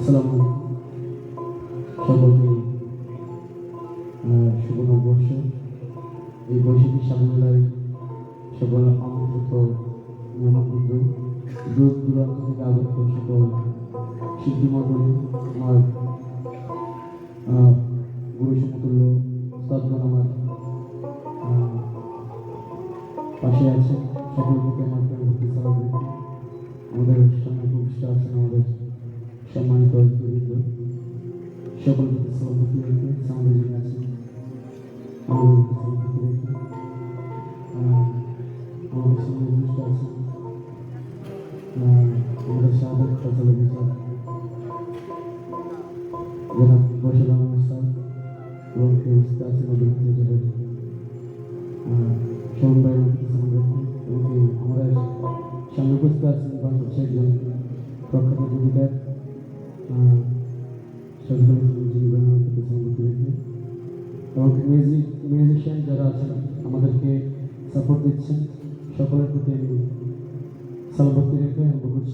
আসসালামু সকলকে শুভ নববর্ষ। এই বৈশাখী সাধনায় সকল আমন্ত্রিত দূরান্ত থেকে আগত সকল শিল্পী মণ্ডলী আমার গুরু সমতুল্য আমার পাশে আছে সকল প্রতি আমার আমাদের সামনে উপস্থিত আছেন আমাদের সম্মানিত অতিথিবৃন্দ সকল প্রতি সভাপতি রেখে আমাদের যিনি আছেন আমাদের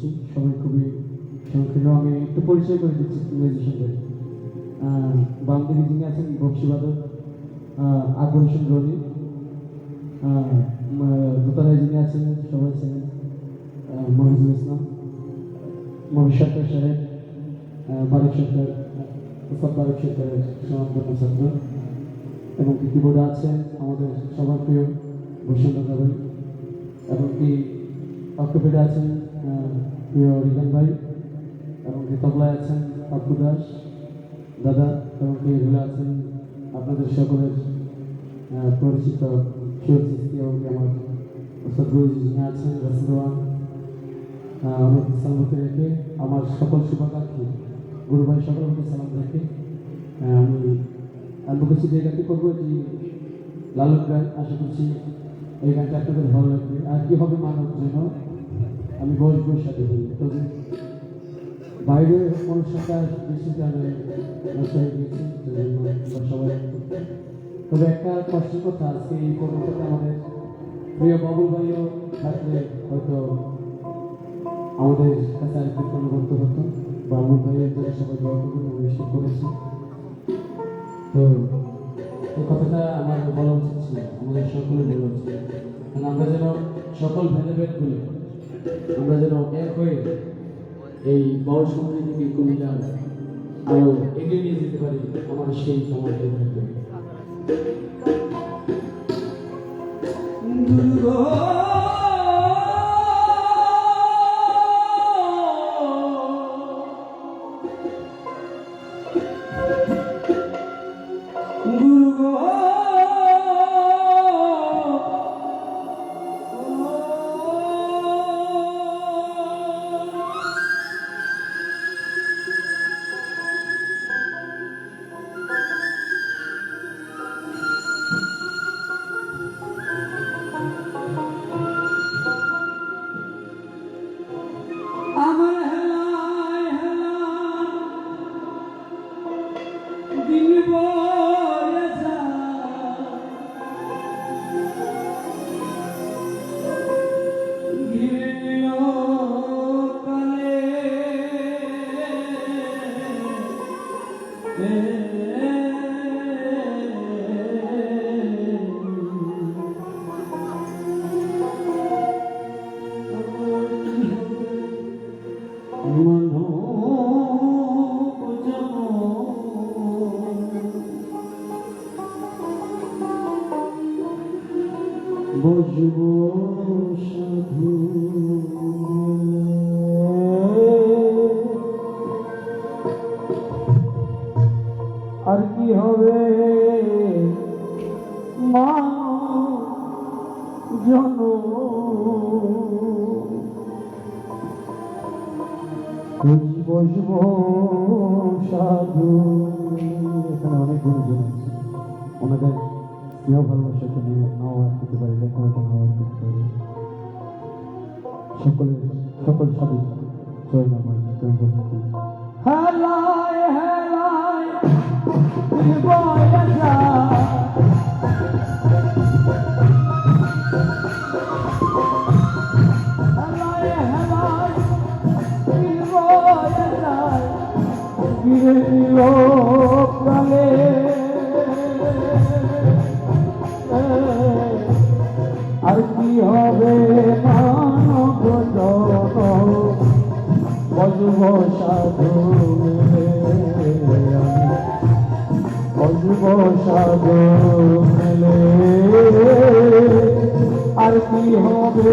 করছি সবাই খুবই সংক্ষেপে আমি একটু পরিচয় করে দিচ্ছি মিউজিশিয়ানদের বাম দিকে যিনি আছেন, বক্সিবাদক আকবর হোসেন রনি দোতলায় যিনি আছেন, সবাই ছিলেন মহিজুল ইসলাম মহিষ সরকার সাহেব বারক সরকার উস্তাদ বারক সরকারের সমান্তরাল ছাত্র, এবং কি কিবোর্ডে আছেন আমাদের সবার প্রিয় বসন্ত এবং কি অক্টোপেডে আছেন প্রিয় রিগান ভাই এবং তবলায় আছেন পাপ্পু দাস, দাদা এবং এগুলো আছেন আপনাদের সকলের পরিচিত শিব সৃষ্টি এবং আমার ওস্তাদ গুরু যিনি আছেন রাসুলান অনেক সালামতে রেখে আমার সকল শুভাকাঙ্ক্ষী গুরু ভাই সকলকে সালাম রেখে আমি আমি কিছু যে গানটি করব যে লালন গান আশা করছি এই গানটা আপনাদের ভালো লাগবে। আর কি হবে মানব যেন আমি বসবো সাথে হই তবে বাইরে অনুষ্ঠানটা বেশি সবাই। তবে একটা কষ্টের কথা আজকে এই কর্মটাতে আমাদের প্রিয় বাবুল ভাইও থাকলে হয়তো আমাদের কাছে আরেকটু অনুভূত হতো। বাবুল ভাইয়ের জন্য সবাই আমি নিশ্চিত করেছি তো এই কথাটা আমার বলা উচিত ছিল, আমাদের সকলে বলা উচিত। কারণ আমরা যেন সকল ভেদাভেদ ভুলে আমরা যেন এক হয়ে এই বড় সংস্কৃতিকে কবিতার আরও এগিয়ে নিয়ে যেতে পারি, আমার সেই সমাজের থাকবে সাধু আর কি হবে? মা জন। বসব সাধু। এখানে অনেক গুণজন আছে। ওনাদের আমিও ভালোবাসা করি নাও আর করতে পারি লেখাপড়া নাও আর করতে পারি। সকলের সকল সাথে জয় আমার হেলায় হেলায় Oh আর কি হবে?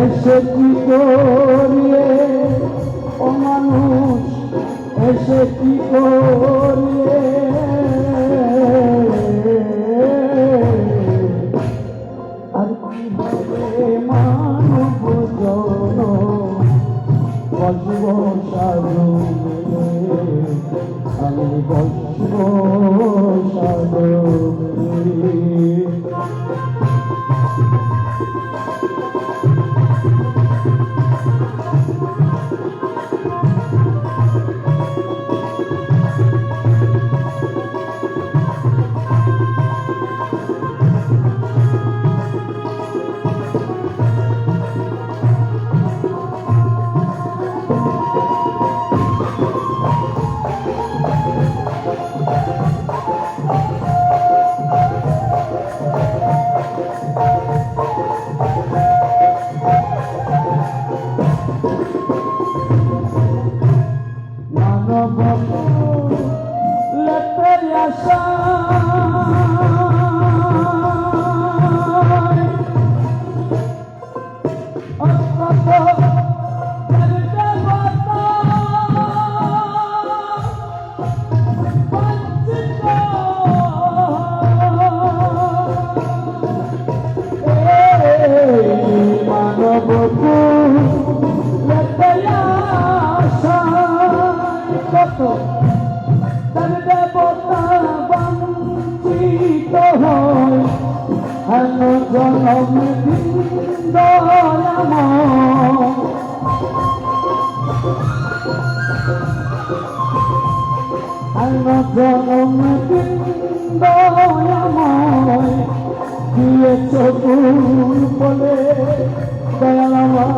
এসে কি করিয়ে ও এসে কি করিয়ে আর কি হবে মানব জন বসব আমি বসব সাধু Hallelujah. কত দিয়েছ গুণ বলে দয়াল আমার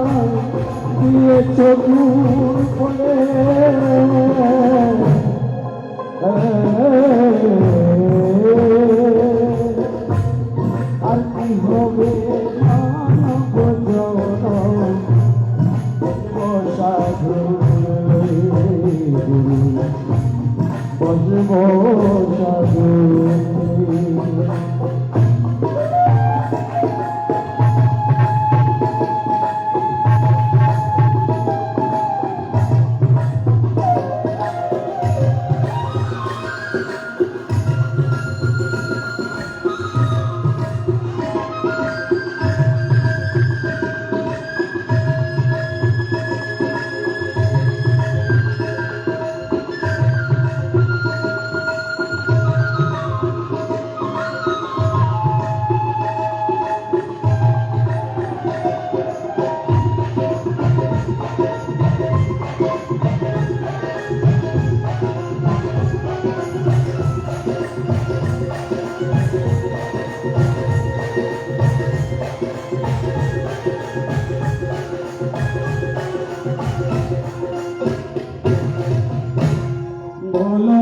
দিয়েছ গুণ বলে। Hola.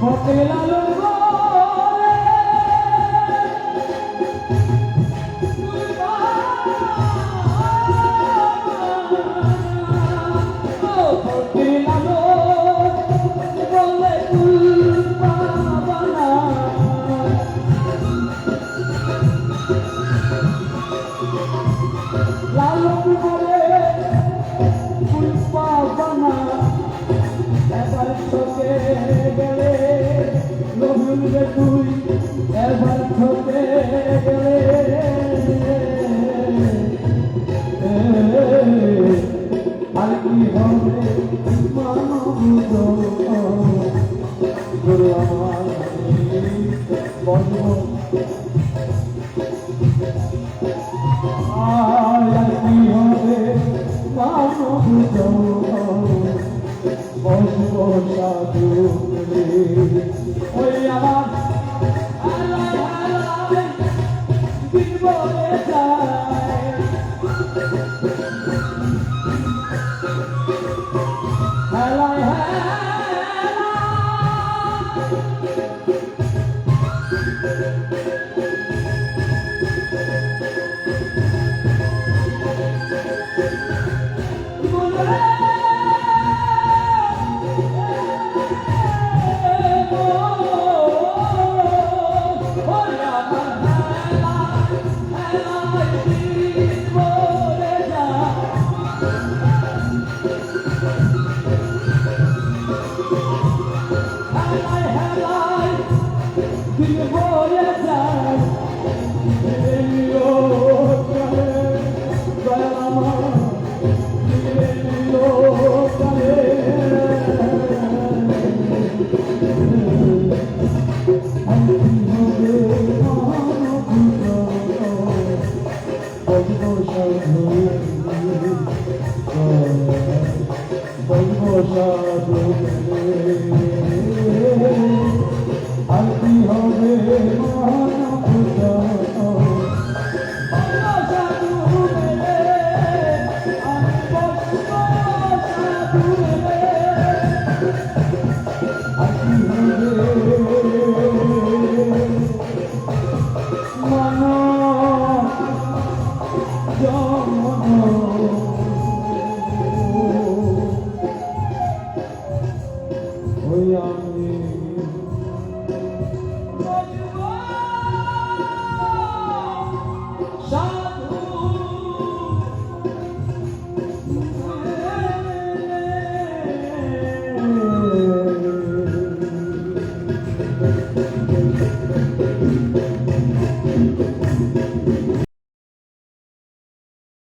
হতে লালো বসব সাধু ти не бояться.